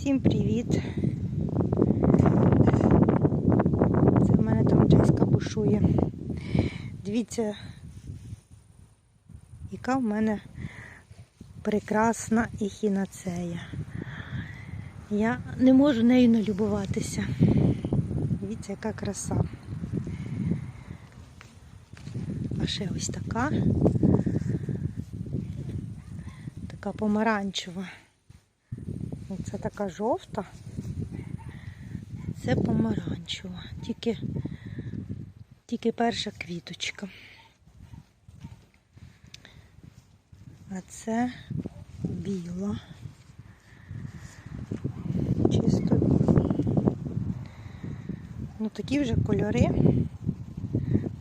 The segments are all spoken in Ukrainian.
Всім привіт! Це в мене там джеска бушує. Дивіться, яка в мене прекрасна ехінацея. Я не можу нею налюбуватися. Дивіться, яка краса. А ще ось така. Така помаранчева. Це така жовта. Це помаранчева. Тільки, тільки перша квіточка. А це біла. Чисто. Ну такі вже кольори.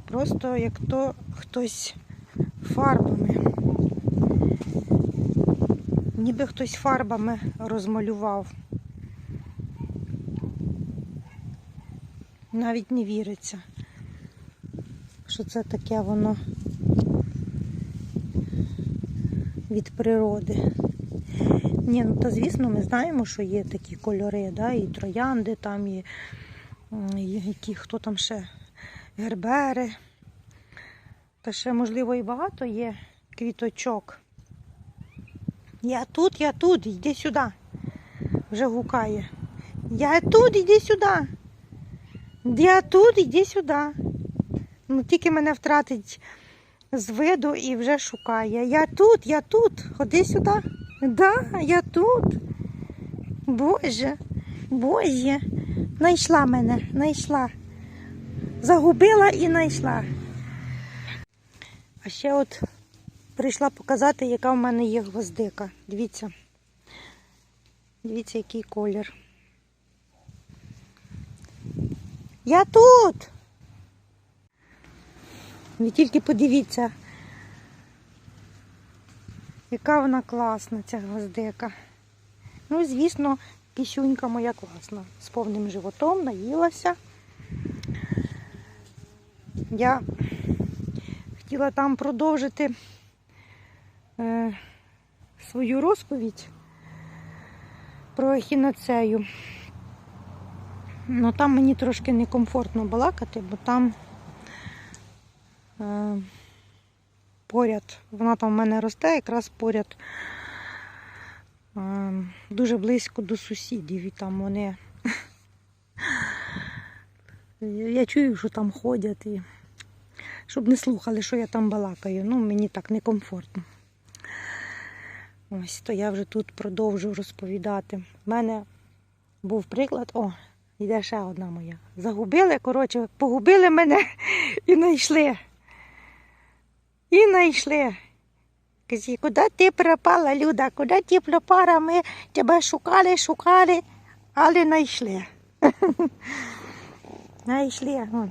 Просто як то хтось фарбами. Ніби хтось фарбами розмалював. Навіть не віриться, що це таке воно від природи. Ні, ну та звісно, ми знаємо, що є такі кольори, да, і троянди там, і, і які хто там ще гербери. Та ще, можливо, і багато є квіточок. Я тут, я тут, йди сюди. Вже гукає. Я тут, йди сюди. Я тут, йди сюди. Ну, тільки мене втратить з виду і вже шукає. Я тут, я тут. Ходи сюди. Да, я тут. Боже, Боже, знайшла мене, знайшла. Загубила і знайшла. А ще от прийшла показати, яка в мене є гвоздика. Дивіться. Дивіться, який колір. Я тут. Ви тільки подивіться, яка вона класна, ця гвоздика. Ну, звісно, кисюнька моя класна. З повним животом наїлася. Я хотіла там продовжити свою розповідь про ехінацею. Ну там мені трошки некомфортно балакати, бо там е, поряд, вона там в мене росте, якраз поряд е, дуже близько до сусідів, і там вони. Я чую, що там ходять і щоб не слухали, що я там балакаю. Ну, мені так некомфортно. Ось, то я вже тут продовжу розповідати. У мене був приклад, о, йде ще одна моя. Загубили, коротше, погубили мене і знайшли. І знайшли. Казі, куди ти пропала, Люда? Куди ти пропала? Ми тебе шукали, шукали, але знайшли. Знайшли.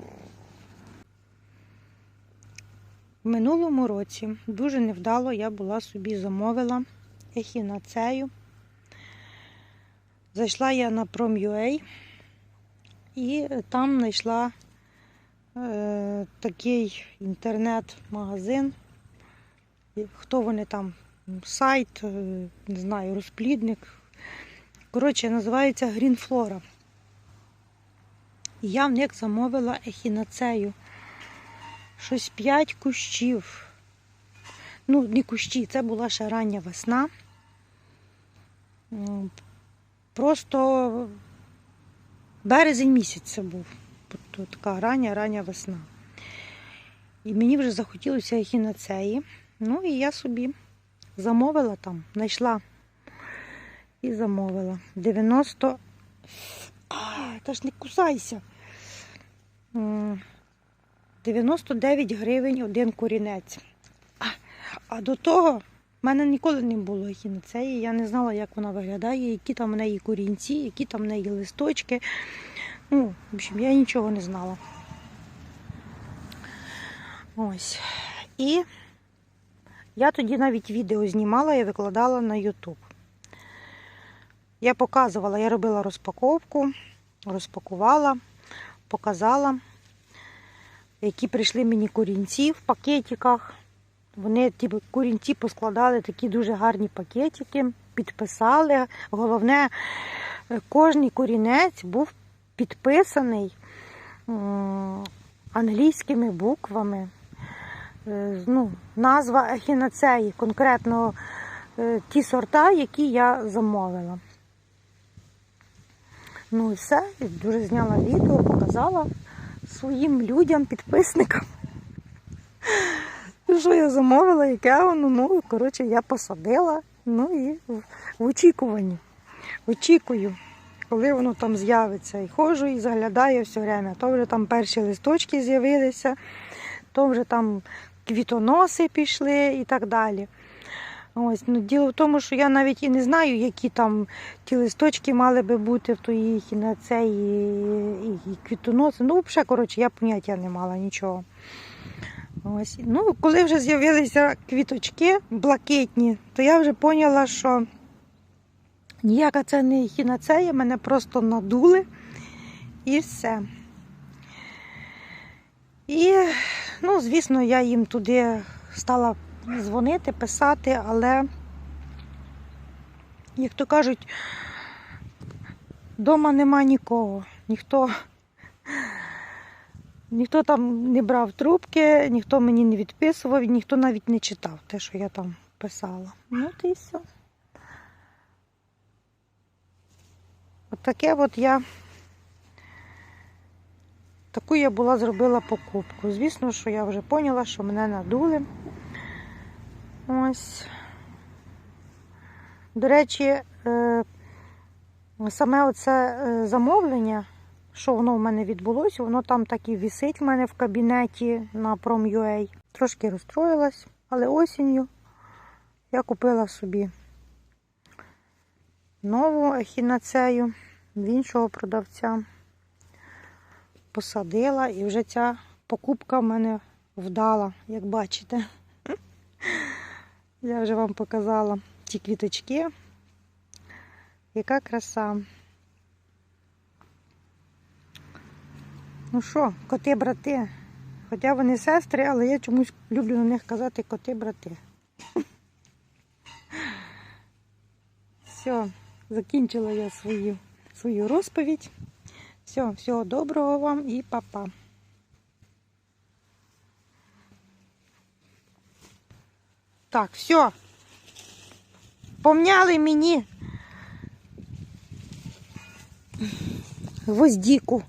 В минулому році дуже невдало я була собі замовила ехінацею. Зайшла я на Prom.ua і там знайшла е, такий інтернет-магазин. Хто вони там? Сайт, е, не знаю, розплідник. Коротше, називається Greenflora. І я в них замовила ехінацею щось 5 кущів. Ну, не кущі, це була ще рання весна. Просто березень місяць це був. Така рання, рання весна. І мені вже захотілося ехінацеї. Ну і я собі замовила там, знайшла і замовила. 90. А, та ж не кусайся. 99 гривень один корінець. А, а до того в мене ніколи не було ехінацеї. Я не знала, як вона виглядає, які там в неї корінці, які там в неї листочки. Ну, в общем, я нічого не знала. Ось. І я тоді навіть відео знімала і викладала на YouTube. Я показувала, я робила розпаковку, розпакувала, показала які прийшли мені корінці в пакетиках. Вони ті корінці поскладали такі дуже гарні пакетики, підписали. Головне, кожний корінець був підписаний англійськими буквами. Е, Ну, назва ехінацеї, конкретно е, ті сорта, які я замовила. Ну і все, дуже зняла відео, показала своїм людям, підписникам. Що я замовила, яке воно, ну, коротше, я посадила. Ну і в, очікуванні. Очікую, коли воно там з'явиться. І ходжу і заглядаю все время. То вже там перші листочки з'явилися, то вже там квітоноси пішли і так далі. Ось, ну, діло в тому, що я навіть і не знаю, які там ті листочки мали би бути в тої на цей і, і квітоноси. Ну, взагалі, коротше, я поняття не мала нічого. Ось. Ну, коли вже з'явилися квіточки блакитні, то я вже поняла, що ніяка це не хінацея, мене просто надули і все. І, ну, звісно, я їм туди стала дзвонити, писати, але, як то кажуть, вдома нема нікого. Ніхто, ніхто там не брав трубки, ніхто мені не відписував, ніхто навіть не читав те, що я там писала. Ну, то і все. От таке от я. Таку я була зробила покупку. Звісно, що я вже поняла, що мене надули. Ось. До речі, е, саме оце е, замовлення, що воно в мене відбулося, воно там так і висить в мене в кабінеті на Prom.ua. Трошки розстроїлась, але осінню я купила собі нову ехінацею в іншого продавця. Посадила і вже ця покупка в мене вдала, як бачите. Я вже вам показала ті квіточки. Яка краса. Ну що, коти-брати. Хоча вони сестри, але я чомусь люблю на них казати коти-брати. Все, закінчила я свою, свою розповідь. Все, всього доброго вам і па-па. Так, все. Помняли мені гвоздіку.